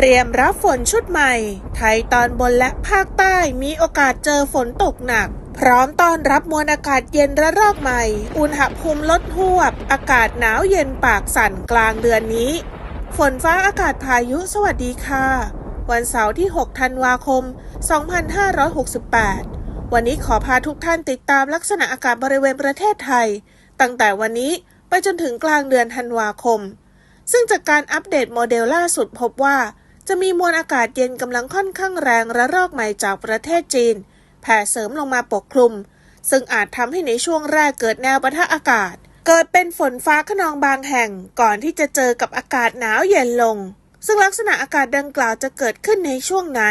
เตรียมรับฝนชุดใหม่ ไทยตอนบนและภาคใต้มีโอกาสเจอฝนตกหนัก พร้อมต้อนรับมวลอากาศเย็นระลอกใหม่ อุณหภูมิลดหวบ อากาศหนาวเย็นปากสั่นกลางเดือนนี้ ฝนฟ้าอากาศพายุสวัสดีค่ะ วันเสาร์ที่ 6 ธันวาคม 2568 วันนี้ขอพาทุกท่านติดตามลักษณะอากาศบริเวณประเทศไทย ตั้งแต่วันนี้ไปจนถึงกลางเดือนธันวาคม ซึ่งจากการอัปเดตโมเดลล่าสุดพบว่า จะมีมวลอากาศเย็นกำลังค่อนข้างแรงระลอกใหม่จากประเทศจีน แผ่เสริมลงมาปกคลุม ซึ่งอาจทำให้ในช่วงแรกเกิดแนวปะทะอากาศ เกิดเป็นฝนฟ้าขนองบางแห่งก่อนที่จะเจอกับอากาศหนาวเย็นลง ซึ่งลักษณะอากาศดังกล่าวจะเกิดขึ้นในช่วงไหน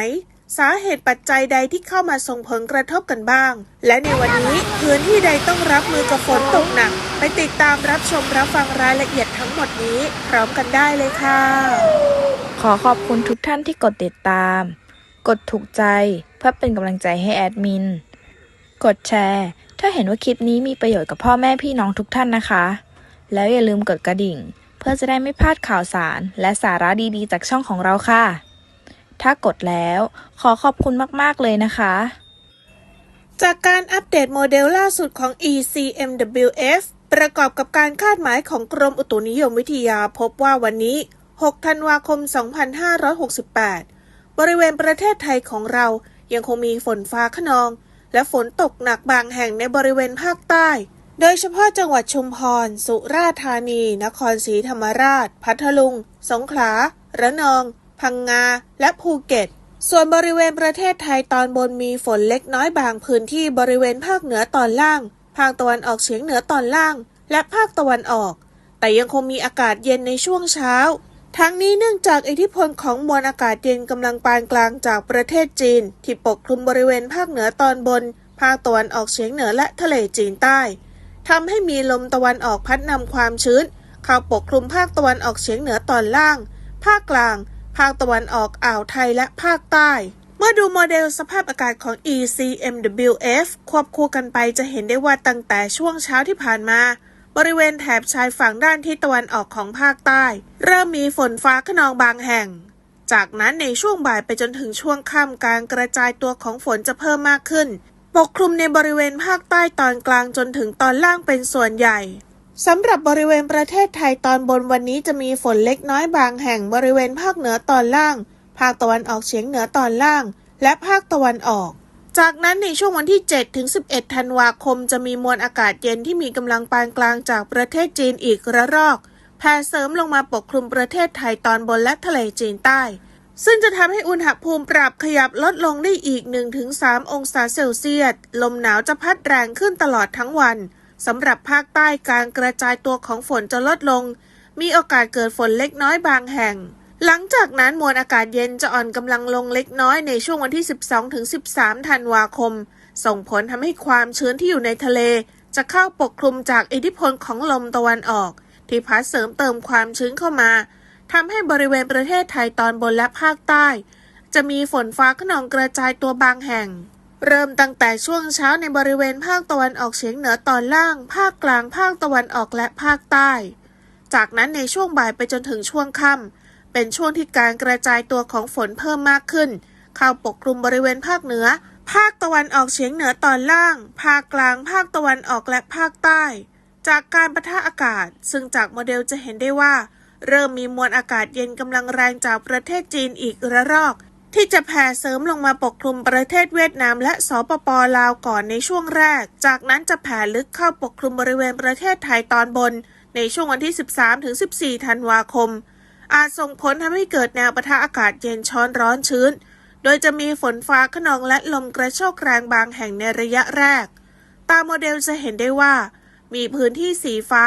สาเหตุปัจจัยใดที่เข้ามาส่งผลกระทบกันบ้าง และในวันนี้พื้นที่ใดต้องรับมือกับฝนตกหนัก ไปติดตามรับชมรับฟังรายละเอียดทั้งหมดนี้ พร้อมกันได้เลยค่ะ ขอขอบคุณทุกท่านที่กดติดตาม กดถูกใจเพื่อเป็นกำลังใจให้แอดมิน กดแชร์ ถ้าเห็นว่าคลิปนี้มีประโยชน์กับพ่อแม่พี่น้องทุกท่านนะคะ แล้วอย่าลืมกดกระดิ่ง เพื่อจะได้ไม่พลาดข่าวสาร และสาระดีๆ จากช่องของเราค่ะ ถ้ากดแล้วขอขอบคุณมากๆเลยนะคะ จากการอัปเดตโมเดลล่าสุดของ ECMWF ประกอบกับการคาดหมายของกรมอุตุนิยมวิทยาพบว่าวันนี้ 6 ธันวาคม 2568 บริเวณประเทศไทยของเรายังคงมีฝนฟ้าขนอง และฝนตกหนักบางแห่งในบริเวณภาคใต้ โดยเฉพาะจังหวัดชุมพร สุราษฎร์ธานี นครศรีธรรมราช พัทลุง สงขลา ระนอง พังงา และภูเก็ต ส่วนบริเวณประเทศไทยตอนบนมีฝนเล็กน้อยบางพื้นที่บริเวณภาคเหนือตอนล่าง ภาคตะวันออกเฉียงเหนือตอนล่าง และภาคตะวันออก แต่ยังคงมีอากาศเย็นในช่วงเช้า ทั้งนี้เนื่องจากอิทธิพลของมวลอากาศเย็นกำลังปานกลางจากประเทศจีน ที่ปกคลุมบริเวณภาคเหนือตอนบน ภาคตะวันออกเฉียงเหนือและทะเลจีนใต้ทำให้มีลมตะวันออกพัดนำความชื้น เข้าปกคลุมภาคตะวันออกเฉียงเหนือตอนล่าง ภาคกลาง ภาคตะวันออกอ่าวไทยและภาคใต้ เมื่อดูโมเดลสภาพอากาศของ ECMWF ควบคู่กันไปจะเห็นได้ว่าตั้งแต่ช่วงเช้าที่ผ่านมา บริเวณแถบชายฝั่งด้านทิศตะวันออกของภาคใต้ เริ่มมีฝนฟ้าขนองบางแห่ง จากนั้นในช่วงบ่ายไปจนถึงช่วงค่ำการกระจายตัวของฝนจะเพิ่มมากขึ้น ปกคลุมในบริเวณภาคใต้ตอนกลางจนถึงตอนล่างเป็นส่วนใหญ่สำหรับบริเวณประเทศไทยตอนบนวันนี้จะมีฝนเล็กน้อยบางแห่งบริเวณภาคเหนือตอนล่าง ภาคตะวันออกเฉียงเหนือตอนล่าง และภาคตะวันออก จากนั้นในช่วงวันที่ 7 ถึง 11 ธันวาคม จะมีมวลอากาศเย็นที่มีกำลังปานกลางจากประเทศจีนอีกระลอกแผ่เสริมลงมาปกคลุมประเทศไทยตอนบนและทะเลจีนใต้ ซึ่งจะทำให้อุณหภูมิปรับขยับลดลงได้อีก 1-3 องศาเซลเซียส ลมหนาวจะพัดแรงขึ้นตลอดทั้งวัน สำหรับภาคใต้การกระจายตัวของฝนจะลดลง มีโอกาสเกิดฝนเล็กน้อยบางแห่ง หลังจากนั้นมวลอากาศเย็นจะอ่อนกำลังลงเล็กน้อยในช่วงวันที่ 12-13 ธันวาคม ส่งผลทำให้ความชื้นที่อยู่ในทะเล จะเข้าปกคลุมจากอิทธิพลของลมตะวันออก ที่พัดเสริมเติมความชื้นเข้ามาทำให้บริเวณประเทศไทยตอนบนและภาคใต้ จะมีฝนฟ้าขนองกระจายตัวบางแห่ง เริ่มตั้งแต่ช่วงเช้าในบริเวณภาคตะวันออกเฉียงเหนือตอนล่าง ภาคกลาง ภาคตะวันออกและภาคใต้ จากนั้นในช่วงบ่ายไปจนถึงช่วงค่ำ เป็นช่วงที่การกระจายตัวของฝนเพิ่มมากขึ้น เข้าปกคลุมบริเวณภาคเหนือ ภาคตะวันออกเฉียงเหนือตอนล่าง ภาคกลาง ภาคตะวันออกและภาคใต้ จากการประทะอากาศ ซึ่งจากโมเดลจะเห็นได้ว่า เริ่มมีมวลอากาศเย็นกำลังแรงจากประเทศจีนอีกระลอก ที่จะแผ่เสริมลงมาปกคลุมประเทศเวียดนามและสปปลาวก่อนในช่วงแรก จากนั้นจะแผ่ลึกเข้าปกคลุมบริเวณประเทศไทยตอนบน ในช่วงวันที่ 13-14 ธันวาคม อาจส่งผลทำให้เกิดแนวปะทะอากาศเย็นช้อนร้อนชื้น โดยจะมีฝนฟ้าขนองและลมกระโชกแรงบางแห่งในระยะแรก ตามโมเดลจะเห็นได้ว่า มีพื้นที่สีฟ้า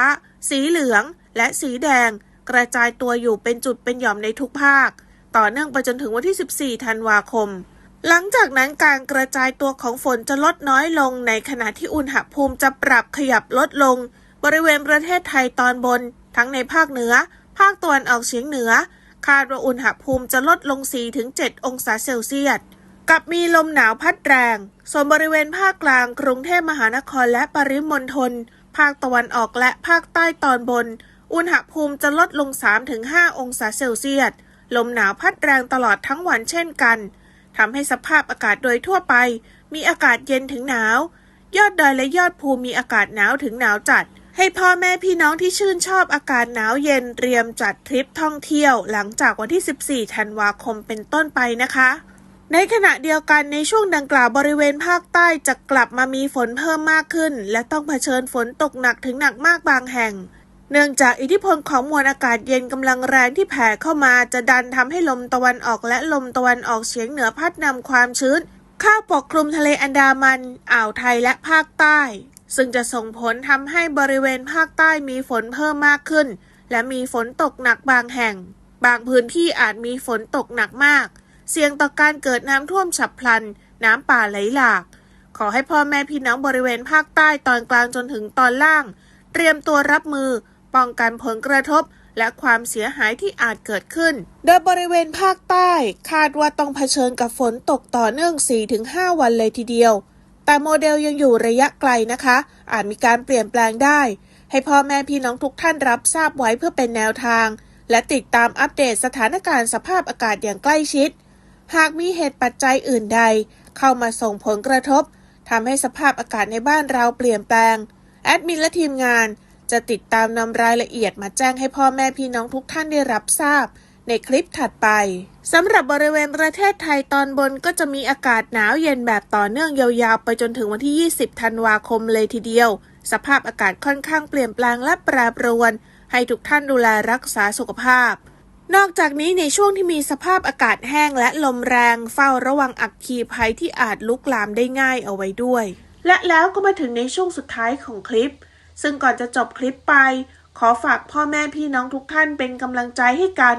สีเหลือง และสีแดง กระจายตัวอยู่เป็นจุดเป็นหย่อมในทุกภาค ต่อเนื่องไปจนถึงวันที่ 14 ธันวาคม หลังจากนั้นการกระจายตัวของฝนจะลดน้อยลง ในขณะที่อุณหภูมิจะปรับขยับลดลง บริเวณประเทศไทยตอนบน ทั้งในภาคเหนือ ภาคตะวันออกเฉียงเหนือ คาดว่าอุณหภูมิจะลดลง 4-7 องศาเซลเซียส กับมีลมหนาวพัดแรง ส่วนบริเวณภาคกลางกรุงเทพมหานครและปริมณฑล ภาคตะวันออกและภาคใต้ตอนบน อุณหภูมิจะลดลง 3-5 องศาเซลเซียส ลมหนาวพัดแรงตลอดทั้งวันเช่นกัน ทำให้สภาพอากาศโดยทั่วไป มีอากาศเย็นถึงหนาว ยอดดอยและยอดภูมีอากาศหนาวถึงหนาวจัด ให้พ่อแม่พี่น้องที่ชื่นชอบอากาศหนาวเย็นเตรียมจัดทริปท่องเที่ยว หลังจากวันที่ 14 ธันวาคมเป็นต้นไปนะคะในขณะเดียวกันในช่วงดังกล่าวบริเวณภาคใต้จะกลับมามีฝนเพิ่มมากขึ้น และต้องเผชิญฝนตกหนักถึงหนักมากบางแห่ง เนื่องจากอิทธิพลของมวลอากาศเย็นกำลังแรงที่แผ่เข้ามาจะดันทำให้ลมตะวันออกและลมตะวันออกเฉียงเหนือพัดนำความชื้น เข้าปกคลุมทะเลอันดามัน อ่าวไทยและภาคใต้ ซึ่งจะส่งผลทำให้บริเวณภาคใต้มีฝนเพิ่มมากขึ้น และมีฝนตกหนักบางแห่ง บางพื้นที่อาจมีฝนตกหนักมาก เสี่ยงต่อการเกิดน้ำท่วมฉับพลัน น้ำป่าไหลหลาก ขอให้พ่อแม่พี่น้องบริเวณภาคใต้ตอนกลางจนถึงตอนล่าง เตรียมตัวรับมือ ป้องกันผลกระทบและความเสียหายที่อาจเกิดขึ้น โดยบริเวณภาคใต้ คาดว่าต้องเผชิญกับฝนตกต่อเนื่อง 4-5 วันเลยทีเดียว แต่โมเดลยังอยู่ระยะไกลนะคะ อาจมีการเปลี่ยนแปลงได้ ให้พ่อแม่พี่น้องทุกท่านรับทราบไว้เพื่อเป็นแนวทาง และติดตามอัปเดตสถานการณ์สภาพอากาศอย่างใกล้ชิด หากมีเหตุปัจจัยอื่นใด เข้ามาส่งผลกระทบทำให้สภาพอากาศในบ้านเราเปลี่ยนแปลง แอดมินและทีมงานจะติดตามนำรายละเอียดมาแจ้งให้พ่อแม่พี่น้องทุกท่านได้รับทราบ ในคลิปถัดไปสำหรับบริเวณประเทศไทยตอนบนก็จะมีอากาศหนาวเย็นแบบต่อเนื่องยาวๆ ไปจนถึงวันที่ 20 ธันวาคมเลยทีเดียว สภาพอากาศค่อนข้างเปลี่ยนแปลงและแปรปรวน ให้ทุกท่านดูแลรักษาสุขภาพ นอกจากนี้ในช่วงที่มีสภาพอากาศแห้งและลมแรง เฝ้าระวังอัคคีภัยที่อาจลุกลามได้ง่ายเอาไว้ด้วย และแล้วก็มาถึงในช่วงสุดท้ายของคลิป ซึ่งก่อนจะจบคลิปไป ขอฝากพ่อแม่พี่น้องทุกท่านเป็นกำลังใจให้กัน